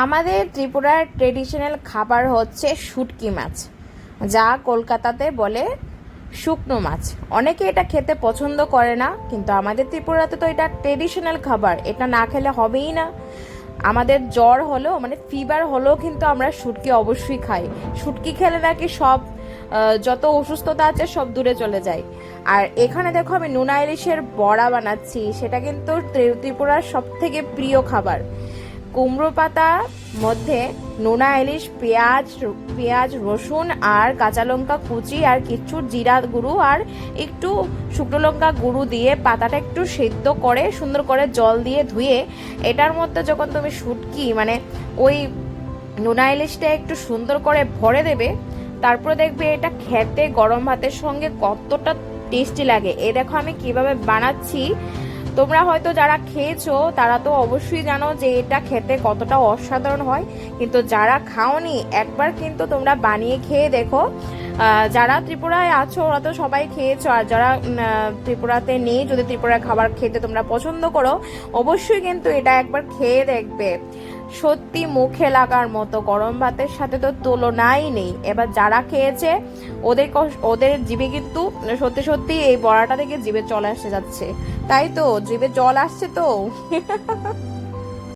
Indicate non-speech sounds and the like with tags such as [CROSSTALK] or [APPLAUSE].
আমাদের ত্রিপুরার ট্রেডিশনাল খাবার হচ্ছে শুটকি মাছ, যা কলকাতাতে বলে শুকনো মাছ। অনেকে এটা খেতে পছন্দ করে না, কিন্তু আমাদের ত্রিপুরাতে তো এটা ট্রেডিশনাল খাবার, এটা না খেলে হবেই না। আমাদের জ্বর হলেও মানে ফিভার হলেও কিন্তু আমরা শুটকি অবশ্যই খাই। শুটকি খেলে নাকি সব যত অসুস্থতা আছে সব দূরে চলে যায়। আর এখানে দেখো আমি নুনা ইলিশের বড়া বানাচ্ছি, সেটা কিন্তু ত্রিপুরার সব থেকে প্রিয় খাবার। কুমড়ো পাতা মধ্যে নোনা ইলিশ, পেঁয়াজ পেঁয়াজ, রসুন আর কাঁচা লঙ্কা কুচি আর কিছু জিরা গুঁড়ো আর একটু শুকনো লঙ্কা গুঁড়ো দিয়ে পাতাটা একটু সেদ্ধ করে, সুন্দর করে জল দিয়ে ধুয়ে এটার মধ্যে যখন তুমি শুটকি মানে ওই নোনা ইলিশটা একটু সুন্দর করে ভরে দেবে, তারপরে দেখবে এটা খেতে গরম ভাতের সঙ্গে কতটা টেস্টি লাগে। এ দেখো আমি কীভাবে বানাচ্ছি। তোমরা হয়তো যারা খেয়েছো, তারা তো অবশ্যই জানো যে এটা খেতে কতটা অসাধারণ হয়। কিন্তু যারা খাওনি, একবার কিন্তু তোমরা বানিয়ে খেয়ে দেখো। যারা ত্রিপুরায় আছো, ওরা তো সবাই খেয়েছো। আর যারা ত্রিপুরাতে নেই, যদি ত্রিপুরার খাবার খেতে তোমরা পছন্দ করো, অবশ্যই কিন্তু এটা একবার খেয়ে দেখবে। সত্যি মুখে লাগার মতো গরম ভাতের সাথে তো তুলনাই নেই। এবার যারা খেয়েছে, ওদের ওদের জিভে কিন্তু সত্যি সত্যি এই বড়াটা থেকে জিভে চলে আসতে যাচ্ছে। তাই তো, জিভে জল আসছে তো? [LAUGHS]